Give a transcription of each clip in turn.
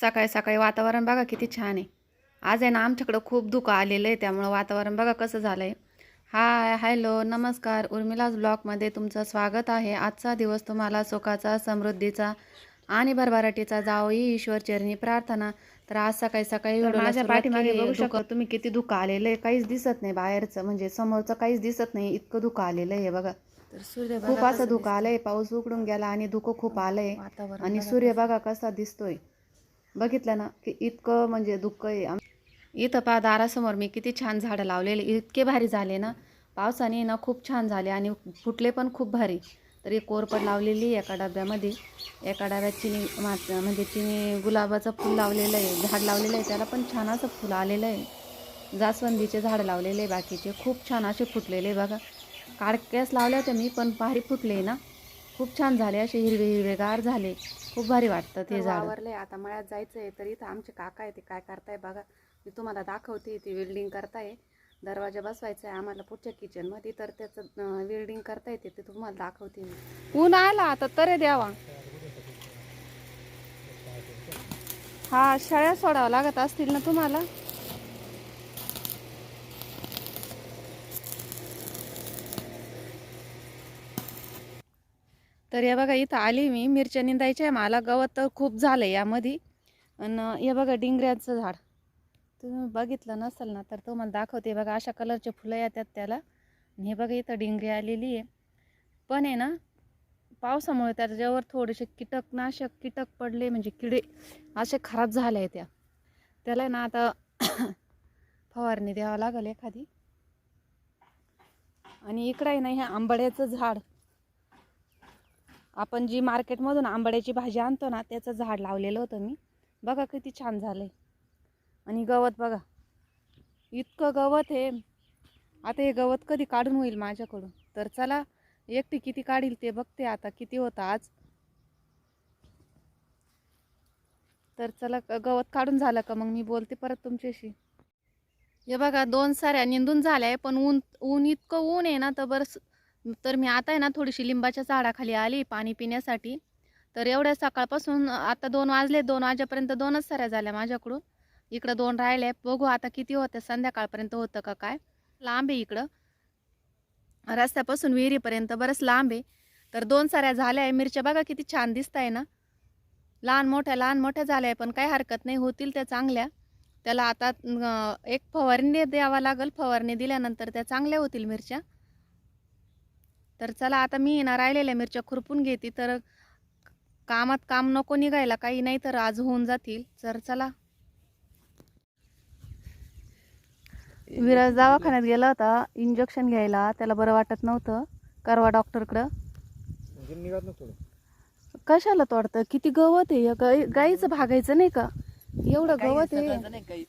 सकाळी सकाळी वातावरण बघा किती छान आहे. आज आहे ना आमच्याकडं खूप धुकं आलेलं आहे त्यामुळं वातावरण बघा कसं झालं आहे हाय हॅलो नमस्कार. उर्मिलाज ब्लॉगमध्ये तुमचं स्वागत आहे. आजचा दिवस तुम्हाला सुखाचा समृद्धीचा आणि भरभराटीचा जावो ही ईश्वर चरणी प्रार्थना. तर आज सकाळी सकाळी माझ्या पाठीमागे. बघू शकता तुम्ही किती धुकं आलेलं आहे. काहीच दिसत नाही बाहेरचं म्हणजे समोरचं काहीच दिसत नाही. इतकं धुकं आलेलं आहे बघा. तर सूर्य खूप असं धुकं आलंय पाऊस उकडून गेला आणि धुकं खूप आलंय. आणि सूर्य बघा कसा दिसतोय. बघितलं ना की इतकं म्हणजे दुःख आहे. इथं पहा दारासमोर मी किती छान झाडं लावलेले. इतके भारी झाले ना. पावसाने ना खूप छान झाले आणि फुटले पण खूप भारी. तरी कोरपड लावलेली आहे एका डब्यामध्ये. एका डब्यात चिनी मात म्हणजे चिनी गुलाबाचं फुल लावलेलं आहे. झाड लावलेलं आहे. त्याला पण छान असं फुल आलेलं आहे. जास्वंदीचे झाड लावलेले आहे बाकीचे. खूप छान असे फुटलेले बघा. काडक्यास लावल्या होत्या मी पण भारी फुटले ना. खूप छान झाले असे हिरवे हिरवेगार झाले. खूप भारी वाटतं ते झाड. आवरले आता मळ्यात जायचं आहे तर इथं आमचे काका आहे ते काय करताय बघा. मी तुम्हाला दाखवते ती वेल्डिंग करताय. दरवाजा बसवायचा आहे आम्हाला पुढच्या किचनमध्ये तर त्याचं वेल्डिंग करता येते ते तुम्हाला दाखवते मी. ऊन आला आता तरे द्यावा. हा शाळा सोडावं लागत असतील ना तुम्हाला? तर या बघा इथं आली मी. मिरच्या निंदायच्या आहे. मला गवत तर खूप झालं यामध्ये. आणि हे बघा डिंगऱ्याचं झाड. तुम्ही बघितलं नसेल ना तर तुम्हाला दाखवते. बघा अशा कलरचे फुलं येतात त्याला. आणि हे बघा इथं डिंगरी आलेली आहे. पण आहे ना पावसामुळे त्याच्यावर थोडेसे कीटकनाशक कीटक पडले म्हणजे किडे असे खराब झाले आहे त्या. त्याला ना आता फवारणी द्यावं लागेल एखादी. आणि इकडं आहे ना हे आंबड्याचं झाड. आपण जी मार्केटमधून आंबड्याची भाजी आणतो ना त्याचं झाड लावलेलं होतं मी. बघा किती छान झालं आहे आणि गवत बघा. इतकं गवत आहे. आता हे गवत कधी काढून होईल माझ्याकडून? तर चला एकटी किती काढील ते बघते आता किती होतं आज. तर चला गवत काढून झालं का मग मी बोलते परत तुमच्याशी. हे बघा दोन साऱ्या निंदून झाल्या आहे पण ऊन ऊन इतकं ऊन आहे ना तर बरं तर मी आता आहे ना थोडीशी लिंबाच्या झाडाखाली आली पाणी पिण्यासाठी. तर एवढ्या सकाळपासून आता दोन वाजले दोन वाजेपर्यंत दोनच साऱ्या झाल्या माझ्याकडून. इकडं दोन राहिले. बघू आता किती होत्या संध्याकाळपर्यंत होतं का काय. लांब आहे इकडं. रस्त्यापासून विहिरीपर्यंत बरंच लांब आहे. तर दोन साऱ्या झाल्या आहे. मिरच्या बघा किती छान दिसत आहे ना. लहान मोठ्या लहान मोठ्या झाल्या आहे पण काही हरकत नाही. होतील त्या चांगल्या. त्याला आता एक फवारणी द्यावा लागेल. फवारणी दिल्यानंतर त्या चांगल्या होतील मिरच्या. तर चला आता मी ना राहिलेल्या मिरच्या खुरपून घेते. तर कामात काम नको निघायला काही नाही तर आज होऊन जातील. तर चला. विराज दवाखान्यात गेला होता इंजेक्शन घ्यायला. त्याला बरं वाटत नव्हतं. करवा डॉक्टरकडं थोडं कशाला तोडतं किती गवत आहे? गाईचं भागायचं नाही का? एवढं गवत आहे.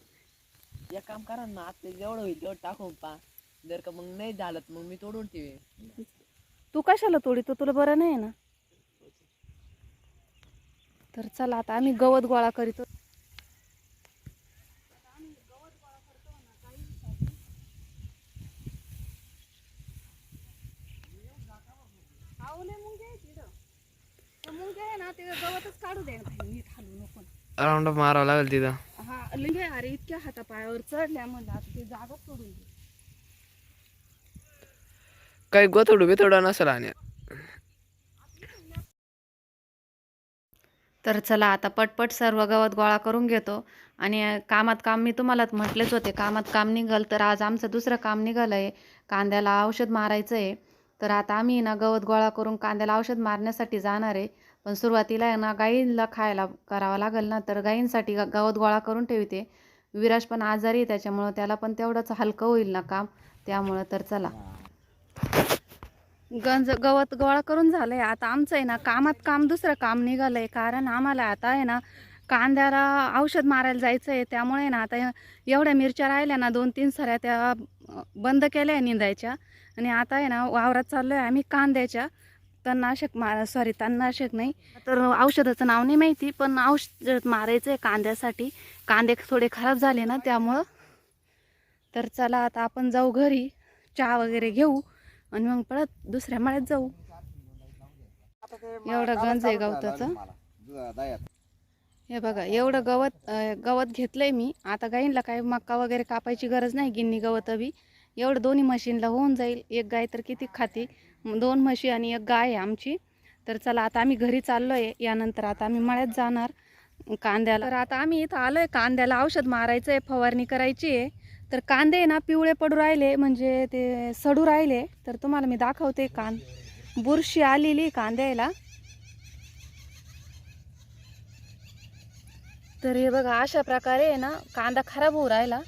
एक काम करा ना आता जेवढं होईल तेवढं टाकून पा जर का मग नाही झालं मग मी तोडून ठेवे तू कशाला तोडीतो तुला बरं नाही ना? तर चला आता आम्ही गवत गोळा करीतो. राऊंड मारावं लागेल तिथं. हा लिंगे अरे इतक्या हातापायावर चढल्या म्हणलं आता ती जागा सोडून दे काही नसेल आणि. तर चला आता पटपट सर्व गवत गोळा करून घेतो. आणि कामात काम मी तुम्हाला म्हटलेच होते. कामात काम निघाल तर आज आमचं दुसरं काम निघालं आहे कांद्याला औषध मारायचं आहे तर आता आम्ही ना गवत गोळा करून कांद्याला औषध मारण्यासाठी जाणार आहे. पण सुरुवातीला आहे ना गाईंला खायला करावं लागेल ना तर गाईंसाठी गवत गोळा करून ठेवते. विराज पण आजारी आहे त्याच्यामुळं त्याला पण तेवढंच हलकं होईल ना काम. त्यामुळं तर चला. गंज गवत गोळा करून झालंय. आता आमचं आहे ना कामात काम दुसरं काम निघालंय. कारण आम्हाला आता आहे ना कांद्याला औषध मारायला जायचं आहे त्यामुळे ना आता एवढ्या मिरच्या राहिल्या ना दोन तीन सऱ्या त्या बंद केल्या आहे निंदायच्या. आणि आता आहे ना वावरात चाललो आहे आम्ही कांद्याच्या. तणनाशक मार सॉरी तणनाशक नाही. तर औषधाचं नाव नाही माहिती पण औषध मारायचं आहे कांद्यासाठी. कांदे थोडे खराब झाले ना त्यामुळं. तर चला आता आपण जाऊ घरी. चहा वगैरे घेऊ. आणि मग परत दुसऱ्या मळ्यात जाऊ. एवढा गंज आहे गवताचा. हे बघा एवढं गवत गवत घेतलंय मी. आता गाईंला काय मक्का वगैरे कापायची गरज नाही गिन्नी गवत बी. एवढं दोन्ही मशीनला होऊन जाईल. एक गाय तर किती खाती? दोन म्हशी आणि एक गाय आहे आमची. तर चला आता आम्ही घरी चाललो आहे यानंतर आता आम्ही मळ्यात जाणार. कांद्याला तर आता आम्ही इथं आलो आहे कांद्याला औषध मारायचं आहे फवारणी करायची आहे तर कांदे ना पिवळे पडू राहिले म्हणजे ते सडू राहिले. तर तुम्हाला मी दाखवते कांद. बुरशी आलेली कांद्याला तर हे बघा अशा प्रकारे आहे ना कांदा खराब होऊ राहिला.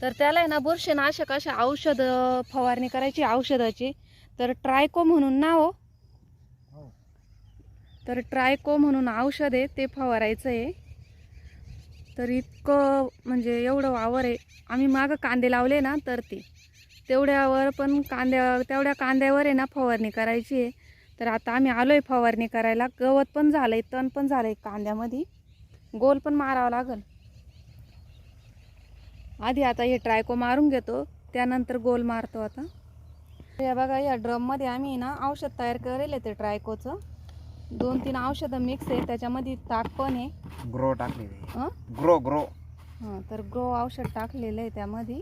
तर त्याला आहे ना बुरशीनाशक अशा औषध फवारणी करायची औषधाची. तर ट्रायको म्हणून नाव. तर ट्रायको म्हणून औषध आहे ते फवारायचं आहे. तर इतकं म्हणजे एवढं वावर आहे. आम्ही मागं कांदे लावले ना तर ते. तेवढ्यावर पण कांद्या तेवढ्या कांद्यावर आहे ना फवारणी करायची आहे. तर आता आम्ही आलो आहे फवारणी करायला. गवत पण झालं आहे तण पण झालं आहे कांद्यामध्ये. गोल पण मारावं लागेल. आधी आता हे ट्रायको मारून घेतो त्यानंतर गोल मारतो आता. हे बघा या ड्रममध्ये आम्ही ना औषध तयार करेल ते ट्रायकोचं. दोन तीन औषधं मिक्स आहे त्याच्यामध्ये ताक पण आहे. ग्रो टाकलेली हं? ग्रो ग्रो हां तर ग्रो औषध टाकलेलं आहे त्यामध्ये.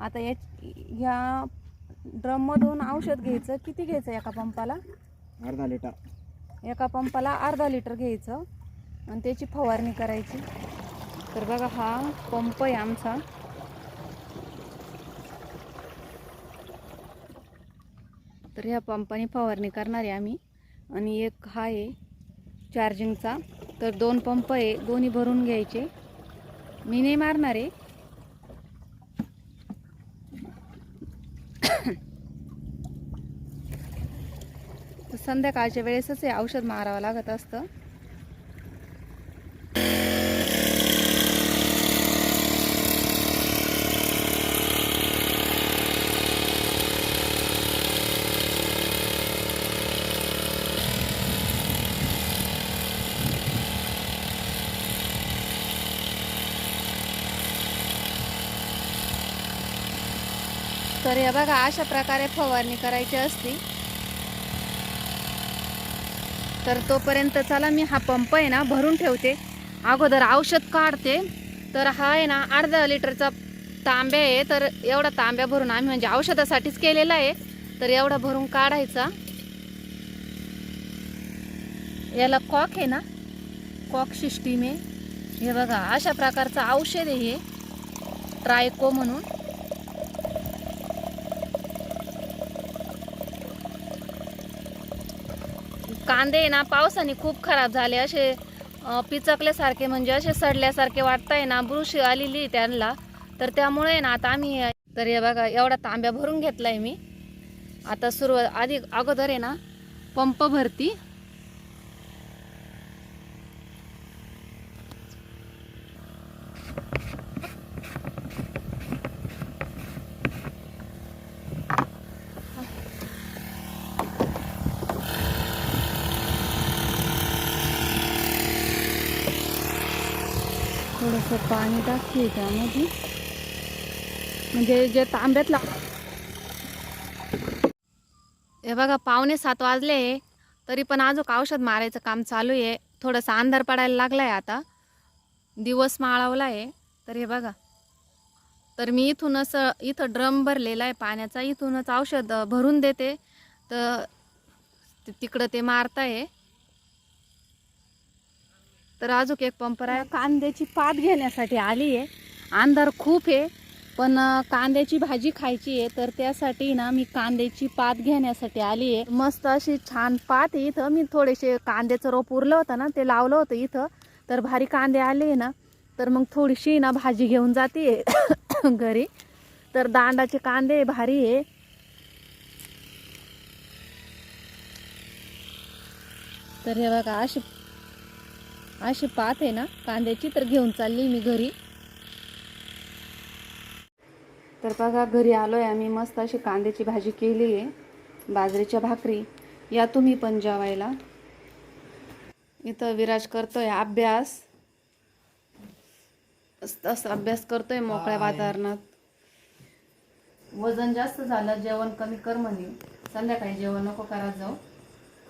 आता या ह्या ड्रममधून औषध घ्यायचं किती घ्यायचं एका पंपाला? अर्धा लिटर. एका पंपाला अर्धा लिटर घ्यायचं. आणि त्याची फवारणी करायची. तर बघा हा पंप आहे आमचा. तर ह्या पंपाने फवारणी करणार आहे आम्ही. आणि एक हा आहे चार्जिंगचा. तर दोन पंप आहे दोन्ही भरून घ्यायचे. मी नाही मारणार आहे. संध्याकाळच्या वेळेसच हे औषध मारावं लागत असतं. तर हे बघा अशा प्रकारे फवारणी करायची असती. तर तोपर्यंत चला मी हा पंप आहे ना भरून ठेवते. अगोदर औषध काढते. तर हा आहे ना अर्धा लिटरचा तांब्या आहे. तर एवढा तांब्या भरून आम्ही म्हणजे औषधासाठीच केलेला आहे. तर एवढा भरून काढायचा. याला कॉक आहे ना कॉक सिस्टीम आहे. हे बघा अशा प्रकारचं औषध आहे हे. ट्रायको म्हणून. कांदे आहे ना पावसाने खूप खराब झाले. असे पिचकल्यासारखे म्हणजे असे सडल्यासारखे वाटताय ना बुरशी आलेली आहे त्यांना. तर त्यामुळे ना आता आम्ही तर हे बघा एवढा तांब्या भरून घेतलाय मी. आता सुरुवात आधी अगोदर आहे ना पंप भरती. थोडंसं पाणी टाकते त्यामध्ये. म्हणजे जे तांब्यातला हे बघा पावणे सात वाजले तरी पण अजून औषध मारायचं काम चालू आहे. थोडंसं अंधार पडायला लागलाय आता. दिवस माळवला आहे. तर हे बघा. तर मी इथूनच इथं ड्रम भरलेला आहे पाण्याचा. इथूनच औषध भरून देते. तर ते- तिकडं ते मारताय. तर अजून एक पंपर आहे कांद्याची पात घेण्यासाठी आली आहे अंधार खूप आहे पण कांद्याची भाजी खायची आहे तर त्यासाठी ना मी कांद्याची पात घेण्यासाठी आली आहे मस्त अशी छान पात आहे इथं. मी थोडेसे कांद्याचं रोप उरलं होतं ना ते लावलं होतं इथं. तर भारी कांदे आले ना तर मग थोडीशी ना भाजी घेऊन जाते घरी. तर दांडाचे कांदे भारी आहे. तर हे बघा अशी अशी पात आहे ना कांद्याची तर घेऊन चालली मी घरी. तर बघा घरी आलो आहे आम्ही मस्त अशी कांद्याची भाजी केली आहे बाजरीच्या भाकरी. या तुम्ही पण जेवायला. इथं विराज करतोय अभ्यास. मस्त असं अभ्यास करतोय मोकळ्या वातावरणात. वजन जास्त झालं जेवण कमी कर म्हणे. संध्याकाळी जेवण नको करत जाऊ.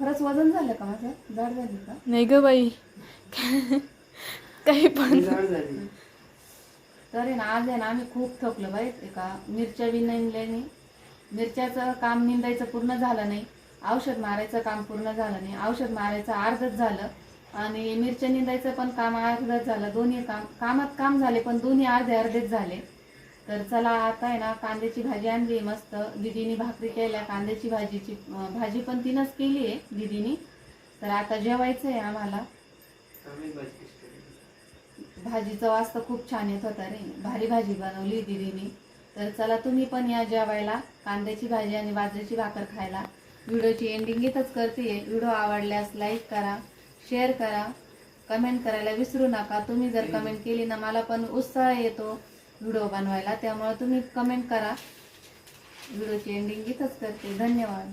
खरंच वजन झालं का माझं? जाड झाली का? नाही ग बाई. काही पण. तर आहे ना आज आहे ना आम्ही खूप थकलो बाई. का मिरच्या बी निंदल्याने मिरच्याचं काम निंदायचं पूर्ण झालं नाही. औषध मारायचं काम पूर्ण झालं नाही. औषध मारायचं अर्धच झालं. आणि मिरच्या निंदायचं पण काम अर्धच झालं. दोन्ही काम कामात काम झाले पण दोन्ही अर्धे अर्धेच झाले. तर चला आता आहे ना कांद्याची भाजी आणली मस्त. दिदीनी भाकरी केल्या कांद्याची भाजीची भाजी पण तिनंच केली आहे दिदीनी. तर आता जेवायचं आहे आम्हाला. भाजीचा वास तर खूप छान येत होता रे. भारी भाजी बनवली दिदीने. तर चला तुम्ही पण या जेवायला कांद्याची भाजी आणि बाजरीची भाकर खायला. व्हिडिओची एंडिंग इथंच करते व्हिडिओ आवडल्यास लाईक करा शेअर करा कमेंट करायला विसरू नका. तुम्ही जर कमेंट केली ना मला पण उत्साह येतो. व्हिडिओ बनवायला त्यामुळे तुम्ही कमेंट करा. व्हिडिओची एंडिंग इथंच करते. धन्यवाद.